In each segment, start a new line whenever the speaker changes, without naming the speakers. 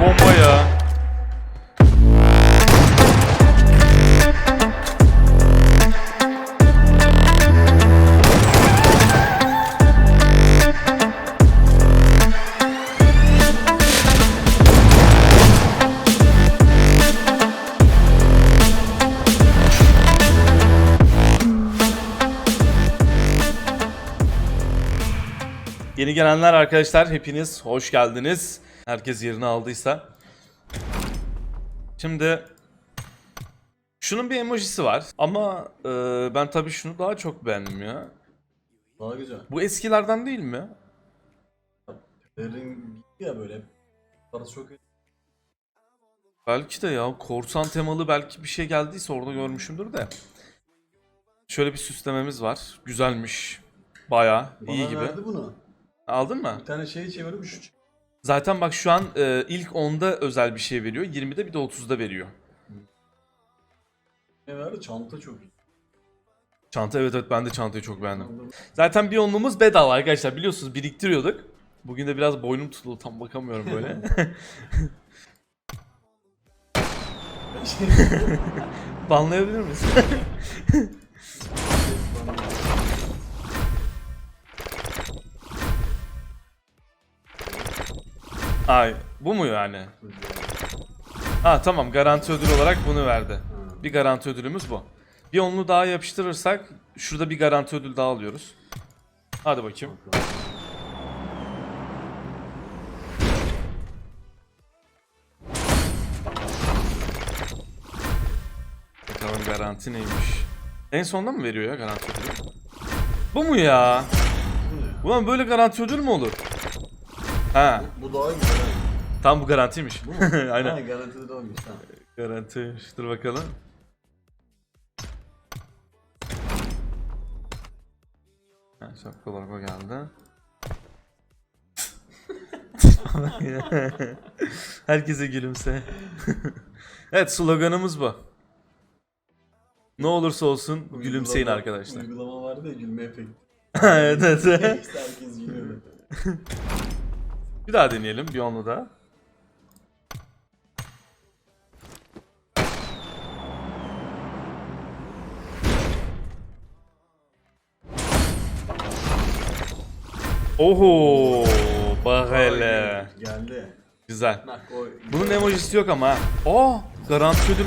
Bomba ya. Yeni gelenler arkadaşlar hepiniz hoş geldiniz. Herkes yerini aldıysa. Şimdi şunun bir emojisi var ama e, ben tabii şunu daha çok beğendim ya.
Daha güzel.
Bu eskilerden değil mi?
Derin ya böyle. Parası çok.
Belki de ya korsan temalı belki bir şey geldiyse orada görmüşümdür de. Şöyle bir süslememiz var. Güzelmiş. Bayağı
Bana
iyi gibi.
verdi bunu.
Aldın mı?
Bir tane şey çevirip şu.
Zaten bak şu an e, ilk 10'da özel bir şey veriyor. 20'de bir de 30'da veriyor.
Ne verdi? Çanta çok iyi.
Çanta evet evet ben de çantayı çok beğendim. Zaten bir onluğumuz bedava arkadaşlar biliyorsunuz biriktiriyorduk. Bugün de biraz boynum tutuldu tam bakamıyorum böyle. Banlayabilir miyiz? Ay bu mu yani? Ha tamam garanti ödül olarak bunu verdi. Bir garanti ödülümüz bu. Bir onlu daha yapıştırırsak şurada bir garanti ödül daha alıyoruz. Hadi bakayım. Bakalım garanti neymiş. En sonunda mı veriyor ya garanti ödülü? Bu mu ya? Ulan böyle garanti ödül mü olur? Ha,
Bu daha güzel.
tam bu garantiymiş.
Bu mu?
Aynen.
Ha, garantili de olmuş. Tamam.
Garantiymiş. Dur bakalım. Ha, şapka logo geldi. Herkese gülümse. evet sloganımız bu. Ne olursa olsun gülümseyin
Uygulama-
arkadaşlar.
Uygulama vardı ya gülme efekti.
evet, evet.
Herkes gülüyordu.
Bir daha deneyelim bir onlu daha. Oho, bak hele.
Geldi.
Güzel. Bunun emojisi yok ama. Aa, garanti ödül.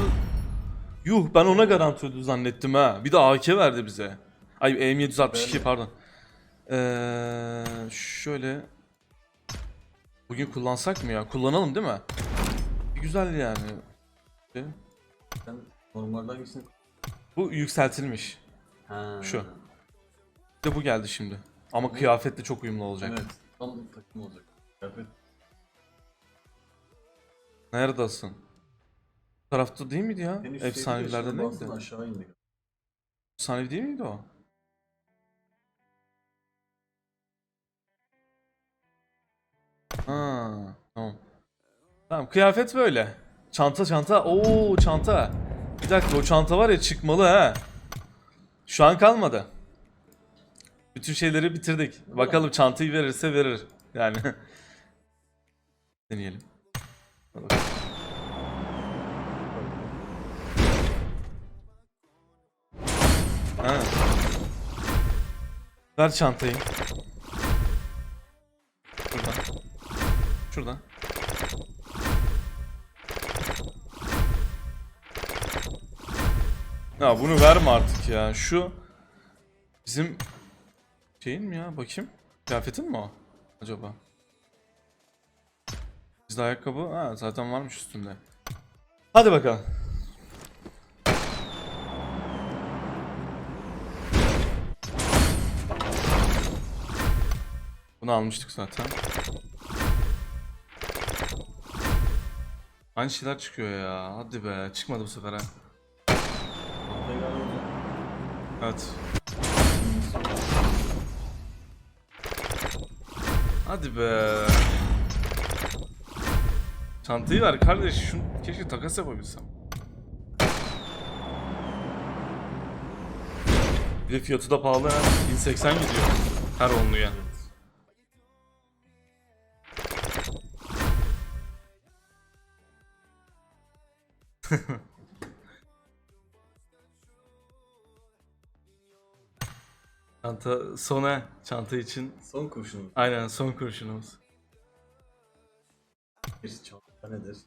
Yuh ben ona garanti ödül zannettim ha. Bir de AK verdi bize. Ay M762
Ben de.
pardon. Ee, şöyle. Bugün kullansak mı ya? Kullanalım değil mi? Bir güzel yani. Şey,
Sen normalde hangisini...
Bu yükseltilmiş.
Ha.
Şu. Bir de bu geldi şimdi. Ama kıyafetle çok uyumlu olacak.
Evet. Tam takım olacak. Kıyafet.
Neredesin? Bu tarafta değil miydi ya?
En üstteydi de
Efsanelilerde
şimdi aşağı indik.
Efsanevi değil miydi o? Ha, tamam. Tamam kıyafet böyle. Çanta çanta. Oo çanta. Bir dakika o çanta var ya çıkmalı ha. Şu an kalmadı. Bütün şeyleri bitirdik. Bakalım çantayı verirse verir. Yani. Deneyelim. Ha. Ver çantayı. Şuradan. Ya bunu verme artık ya. Şu bizim şeyin mi ya? Bakayım. Kıyafetin mi o? Acaba? Bizde ayakkabı ha, zaten varmış üstünde. Hadi bakalım. Bunu almıştık zaten. Aynı şeyler çıkıyor ya. Hadi be. Çıkmadı bu sefer ha. Evet. Hadi be. Çantayı ver kardeş. Şunu keşke takas yapabilsem. Bir de fiyatı da pahalı ha. 1080 gidiyor. Her onluya. Çanta sona çanta için
Son kurşun.
aynen son kurşunumuz.
Bir çanta nedir?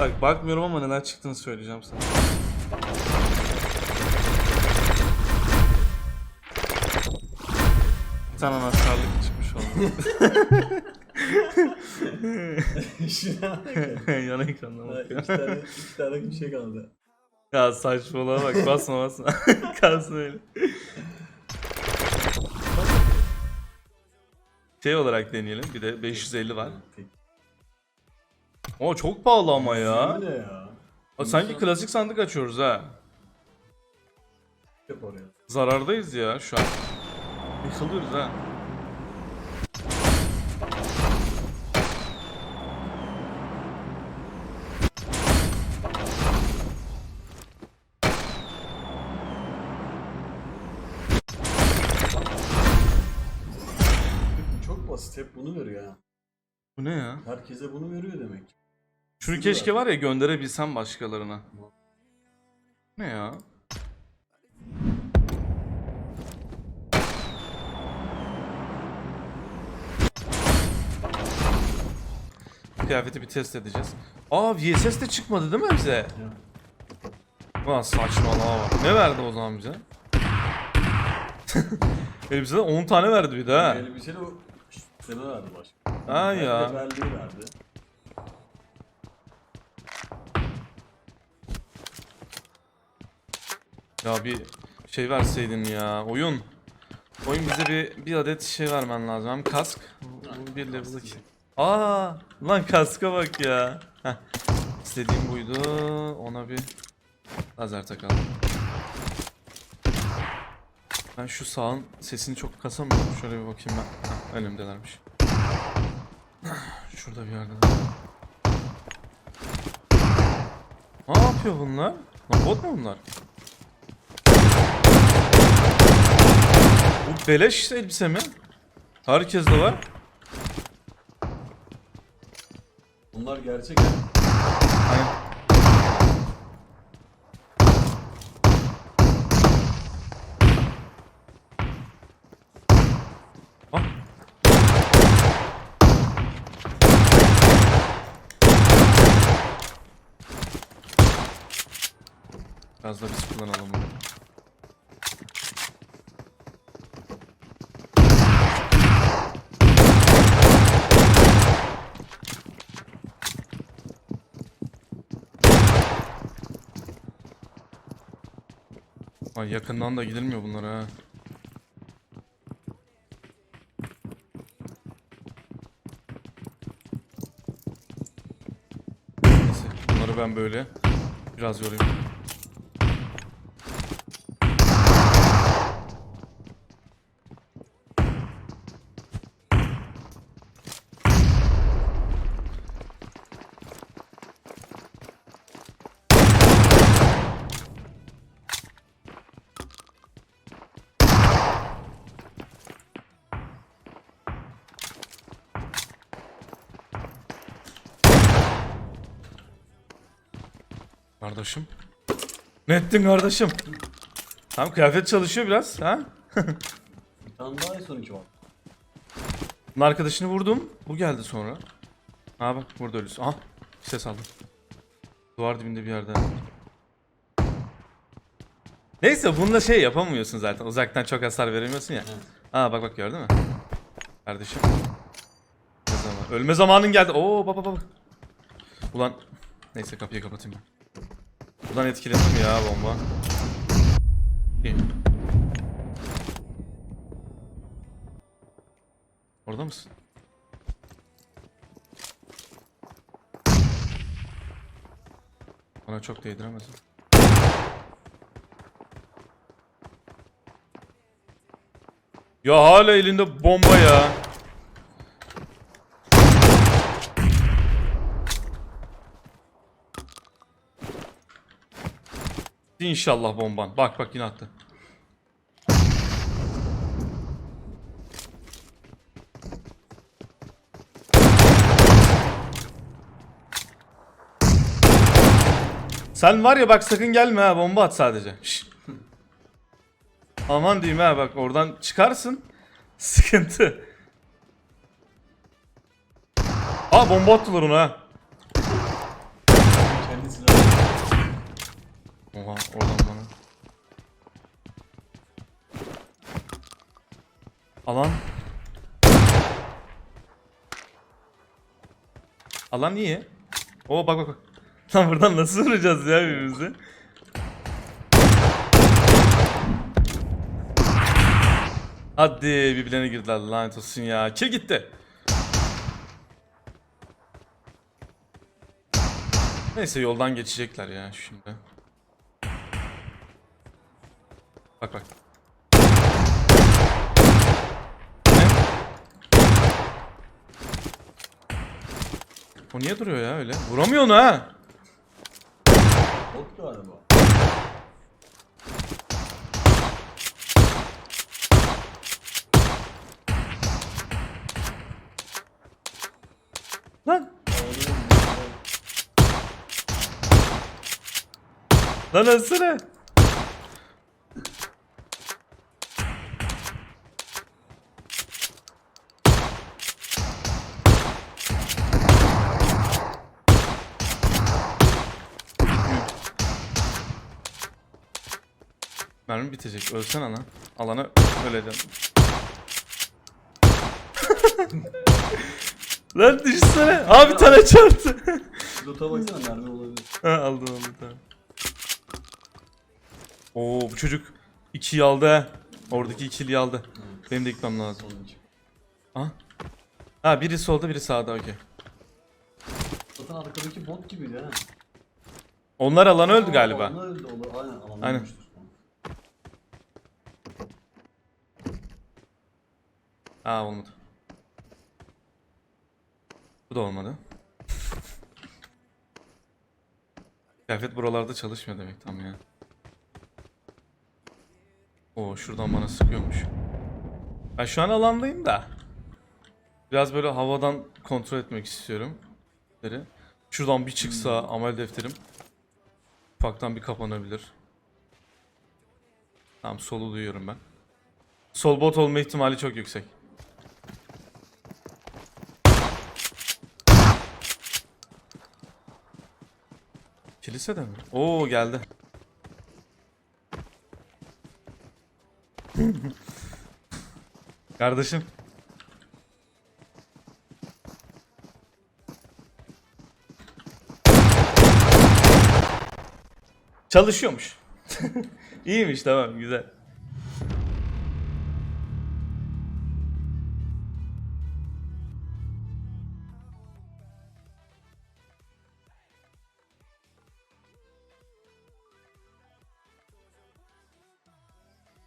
Bak bakmıyorum ama neler çıktığını söyleyeceğim sana. Tane anahtarlık çıkmış oldu.
Şuna bak.
Yan ekrandan
Ha,
bakıyorum.
iki tane, iki tane bir şey kaldı.
Ya saçmalığa bak basma basma. Kalsın öyle. Şey olarak deneyelim. Bir de 550 var. O çok pahalı ama ya.
Ya?
Aa, Sanki klasik sandık açıyoruz ha.
Yap oraya.
Zarardayız ya şu an. Yıkılıyoruz ha.
Çok basit hep bunu veriyor ha.
Bu ne ya?
Herkese bunu veriyor demek.
Şunu keşke var ya gönderebilsem başkalarına. Ne ya? Kıyafeti bir test edeceğiz. Aa VSS de çıkmadı değil mi bize? Ulan saçmalama bak. Ne verdi o zaman bize? e bize de 10 tane verdi bir de ha.
De o sene verdi başka.
Ha ya.
de Berli'yi verdi.
Ya bir şey verseydin ya. Oyun. Oyun bize bir, bir adet şey vermen lazım. Hem kask. Bu bir level 2. Aa, lan kaska bak ya. Heh. İstediğim buydu. Ona bir lazer takalım. Ben şu sağın sesini çok kasamıyorum. Şöyle bir bakayım ben. Heh, önümdelermiş. Şurada bir yerde. Ne yapıyor bunlar? Lan bot mu bunlar? Bu beleş elbise mi? Herkes de var.
Bunlar gerçek.
Aynen. Ah. Biraz da biz kullanalım bunu. Ay yakından da gidilmiyor bunlara ha. Neyse bunları ben böyle biraz yorayım. Kardeşim. Ne ettin kardeşim? Tamam kıyafet çalışıyor biraz ha?
Tane daha son iki var.
Bunun arkadaşını vurdum. Bu geldi sonra. Ha bak burada ölüsü. Aha ses aldım. Duvar dibinde bir yerde. Neyse bununla şey yapamıyorsun zaten. Uzaktan çok hasar veremiyorsun ya.
Evet.
Aa bak bak gördün mü? Kardeşim. Zaman? Ölme zamanın geldi. Oo baba baba. Ulan neyse kapıyı kapatayım ben. Ulan etkiledim ya bomba. İyi. Orada mısın? Bana çok değdiremezsin. Ya hala elinde bomba ya. gitti inşallah bomban. Bak bak yine attı. Sen var ya bak sakın gelme ha bomba at sadece. Aman diyeyim ha bak oradan çıkarsın. Sıkıntı. Aa bomba attılar ona ha. Oha oradan bana. Alan. Alan iyi. Oo bak bak bak. Lan buradan nasıl vuracağız ya birbirimizi? Hadi birbirlerine girdiler lanet olsun ya. Kill gitti. Neyse yoldan geçecekler ya şimdi. Bak bak. O niye duruyor ya öyle? Vuramıyor onu ha.
bot galiba.
Lan. Lan ölsene. Mermi bitecek. Ölsene lan. Alana öleceğim. lan düşsene. Abi bir tane çarptı.
Loot'a baksana mermi olabilir.
Ha aldım aldım tamam. Oo bu çocuk ikiyi aldı ha. Oradaki ikiliyi aldı. Benim de gitmem lazım. Ha? Ha biri solda biri sağda okey.
Zaten arkadaki bot gibiydi ha.
Onlar alan öldü galiba.
Onlar öldü. Olur. Aynen. Alan
Aynen.
ölmüştür.
Ha olmadı. Bu da olmadı. Kıyafet buralarda çalışmıyor demek tam ya. Oo şuradan bana sıkıyormuş. Ben şu an alandayım da. Biraz böyle havadan kontrol etmek istiyorum. Şuradan bir çıksa amel defterim. Ufaktan bir kapanabilir. Tamam solu duyuyorum ben. Sol bot olma ihtimali çok yüksek. Kilisede mi? Oo geldi. Kardeşim. Çalışıyormuş. İyiymiş tamam güzel.